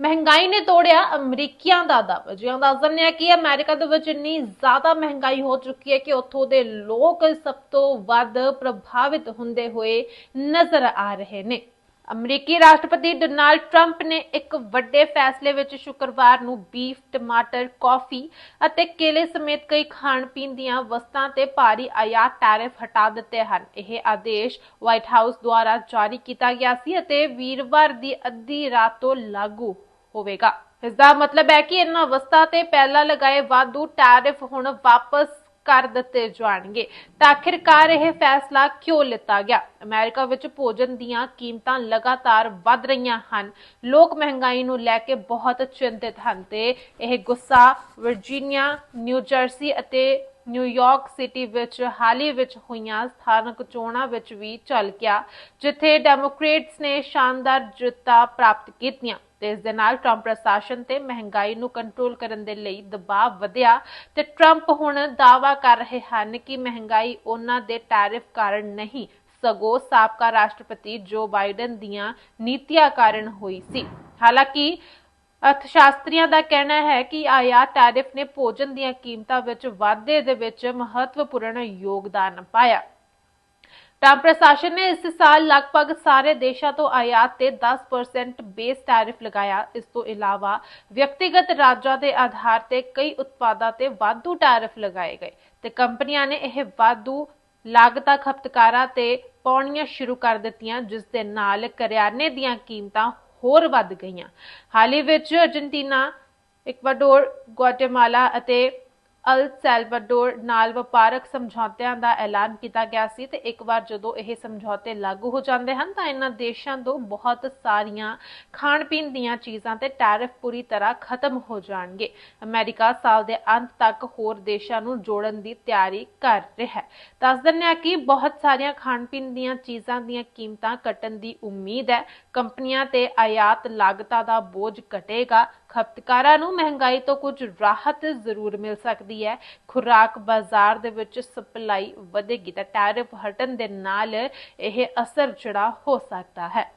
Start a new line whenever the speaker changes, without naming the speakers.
ਮਹਿੰਗਾਈ ਨੇ ਤੋੜਿਆ ਅਮਰੀਕੀਆਂ ਦਾ ਦਬ। ਜਿਉਂ ਦੱਸ ਦਿੰਦੇ ਆ ਕਿ ਅਮਰੀਕਾ ਦੇ ਵਿੱਚ ਇੰਨੀ ਜ਼ਿਆਦਾ ਮਹਿੰਗਾਈ ਹੋ ਚੁੱਕੀ ਹੈ ਕਿ ਉੱਥੋਂ ਦੇ ਲੋਕ ਸਭ ਤੋਂ ਵੱਧ ਪ੍ਰਭਾਵਿਤ ਹੁੰਦੇ ਹੋਏ ਨਜ਼ਰ ਆ ਰਹੇ ਨੇ। ਅਮਰੀਕੀ ਰਾਸ਼ਟਰਪਤੀ ਡੋਨਾਲਡ ਟਰੰਪ ਨੇ ਇੱਕ ਵੱਡੇ ਫੈਸਲੇ ਵਿੱਚ ਸ਼ੁੱਕਰਵਾਰ ਨੂੰ ਬੀਫ, ਟਮਾਟਰ, ਕਾਫੀ ਅਤੇ ਕੇਲੇ ਸਮੇਤ ਕਈ ਖਾਣ ਪੀਣ ਦੀਆਂ ਵਸਤਾਂ ਤੇ ਭਾਰੀ ਆਯਾਤ ਟੈਰਿਫ ਹਟਾ ਦਿੱਤੇ ਹਨ। ਇਹ ਆਦੇਸ਼ ਵਾਈਟ ਹਾਊਸ ਦੁਆਰਾ ਜਾਰੀ ਕੀਤਾ ਗਿਆ ਸੀ ਅਤੇ ਵੀਰਵਾਰ ਦੀ ਅੱਧੀ ਰਾਤ ਤੋਂ ਲਾਗੂ ਹੋਵੇਗਾ। ਇਸ ਦਾ ਮਤਲਬ ਹੈ ਕਿ ਇਹਨਾਂ ਵਸਤਾਂ ਤੇ ਪਹਿਲਾਂ ਲਗਾਏ ਵਾਧੂ ਟੈਰਿਫ ਹੁਣ ਵਾਪਸ ਕਰ ਦਿੱਤੇ ਜਾਣਗੇ। ਤਾਂ ਆਖਿਰਕਾਰ ਇਹ ਫੈਸਲਾ ਕਿਉਂ ਲਿੱਤਾ ਗਿਆ? ਅਮਰੀਕਾ ਵਿੱਚ ਭੋਜਨ ਦੀਆਂ ਕੀਮਤਾਂ ਲਗਾਤਾਰ ਵੱਧ ਰਹੀਆਂ ਹਨ। ਲੋਕ ਮਹਿੰਗਾਈ ਨੂੰ ਲੈ ਕੇ ਬਹੁਤ ਚਿੰਤਿਤ ਹਨ ਤੇ ਇਹ ਗੁੱਸਾ ਵਰਜੀਨੀਆ, ਨਿਊ ਜਰਸੀ ਅਤੇ ਨਿਊਯਾਰਕ ਸਿਟੀ ਵਿੱਚ ਹਾਲ ਹੀ ਵਿੱਚ ਹੋਈਆਂ ਸਥਾਨਕ ਚੋਣਾਂ ਵਿੱਚ ਵੀ ਝਲਕਿਆ ਗਿਆ, ਜਿੱਥੇ ਡੈਮੋਕ੍ਰੇਟਸ ਨੇ ਸ਼ਾਨਦਾਰ ਜਿੱਤਾਂ ਪ੍ਰਾਪਤ ਕੀਤੀਆਂ ਤੇ ਇਸ ਦੇ ਨਾਲ ਟਰੰਪ ਪ੍ਰਸ਼ਾਸਨ ਤੇ ਮਹਿੰਗਾਈ ਨੂੰ ਕੰਟਰੋਲ ਕਰਨ ਦੇ ਲਈ ਦਬਾਅ ਵਧਿਆ ਤੇ ਟਰੰਪ ਹੁਣ ਦਾਅਵਾ ਕਰ ਰਹੇ ਹਨ ਕਿ ਮਹਿੰਗਾਈ ਉਹਨਾਂ ਦੇ ਟੈਰਿਫ ਕਾਰਨ ਨਹੀਂ, ਸਗੋਂ ਸਾਬਕਾ ਰਾਸ਼ਟਰਪਤੀ ਜੋ ਬਾਈਡਨ ਦੀਆਂ ਨੀਤੀਆਂ ਕਾਰਨ ਹੋਈ ਸੀ। ਹਾਲਾਂਕਿ ਅਰਥ ਸ਼ਾਸਤਰੀਆਂ ਦਾ ਕਹਿਣਾ ਹੈ ਕਿ ਆਯਾਤ ਟੈਰਿਫ ਨੇ ਭੋਜਨ ਦੀਆਂ ਕੀਮਤਾਂ ਵਿੱਚ ਵਾਧੇ ਦੇ ਵਿੱਚ ਮਹੱਤਵਪੂਰਨ ਯੋਗਦਾਨ ਪਾਇਆ। ਟਰੰਪ ਪ੍ਰਸ਼ਾਸਨ ਨੇ ਇਸ ਸਾਲ ਲਗਭਗ ਸਾਰੇ ਦੇਸ਼ਾਂ ਤੋਂ ਆਯਾਤ ਤੇ 10% ਬੇਸ ਟੈਰਿਫ ਲਗਾਇਆ। ਇਸ ਤੋਂ ਇਲਾਵਾ ਵਿਅਕਤੀਗਤ ਰਾਜਾਂ ਦੇ ਆਧਾਰ ਤੇ ਕਈ ਉਤਪਾਦਾਂ ਤੇ ਵਾਧੂ ਟੈਰਿਫ ਲਗਾਏ ਗਏ ਤੇ ਕੰਪਨੀਆਂ ਨੇ ਇਹ ਵਾਧੂ ਲਾਗਤਾਂ ਖਪਤਕਾਰਾਂ ਤੇ ਪਾਉਣੀਆਂ ਸ਼ੁਰੂ ਕਰ ਦਿੱਤੀਆਂ, ਜਿਸ ਦੇ ਨਾਲ ਕਰਿਆਨੇ ਦੀਆਂ ਕੀਮਤਾਂ ਹੋਰ ਵੱਧ ਗਈਆਂ। ਹਾਲ ਹੀ ਵਿੱਚ ਅਰਜنٹੀਨਾ ਇਕਵਾਡੋਰ ਗੁਆਟੇਮਾਲਾ ਅਤੇ ਅਲ ਸੈਲਵਾਡੋਰ ਨਾਲ ਵਪਾਰਕ ਸਮਝੌਤਿਆਂ ਦਾ ਐਲਾਨ ਕੀਤਾ ਗਿਆ ਸੀ ਤੇ ਇੱਕ ਵਾਰ ਜਦੋਂ ਇਹ ਸਮਝੌਤੇ ਲਾਗੂ ਹੋ ਜਾਂਦੇ ਹਨ ਤਾਂ ਇਹਨਾਂ ਦੇਸ਼ਾਂ ਤੋਂ ਬਹੁਤ ਸਾਰੀਆਂ ਖਾਣ ਪੀਣ ਦੀਆਂ ਚੀਜ਼ਾਂ ਤੇ ਟੈਰਿਫ ਪੂਰੀ ਤਰ੍ਹਾਂ ਖਤਮ ਹੋ ਜਾਣਗੇ। ਅਮਰੀਕਾ ਸਾਲ ਦੇ ਅੰਤ ਤੱਕ ਹੋਰ ਦੇਸ਼ਾਂ ਨੂੰ ਜੋੜਨ ਦੀ ਤਿਆਰੀ ਕਰ ਰਿਹਾ ਹੈ। ਦੱਸ ਦਿੰਦੇ ਆ ਕਿ ਬਹੁਤ ਸਾਰੀਆਂ ਖਾਣ ਪੀਣ ਦੀਆਂ ਚੀਜ਼ਾਂ ਦੀਆਂ ਕੀਮਤਾਂ ਘਟਣ ਦੀ ਉਮੀਦ ਹੈ। ਕੰਪਨੀਆਂ ਤੇ ਆਯਾਤ ਲਾਗਤਾਂ ਦਾ ਬੋਝ ਘਟੇਗਾ। ਖਪਤਕਾਰਾਂ ਨੂੰ ਮਹਿੰਗਾਈ ਤੋਂ ਕੁਝ ਰਾਹਤ ਜ਼ਰੂਰ ਮਿਲ ਸਕਦੀ ਹੈ। ਖੁਰਾਕ ਬਾਜ਼ਾਰ ਦੇ ਵਿੱਚ ਸਪਲਾਈ ਵਧੇਗੀ ਤਾਂ ਟੈਰਿਫ ਹਟਣ ਦੇ ਨਾਲ ਇਹ ਅਸਰ ਜਿਹੜਾ ਹੋ ਸਕਦਾ ਹੈ।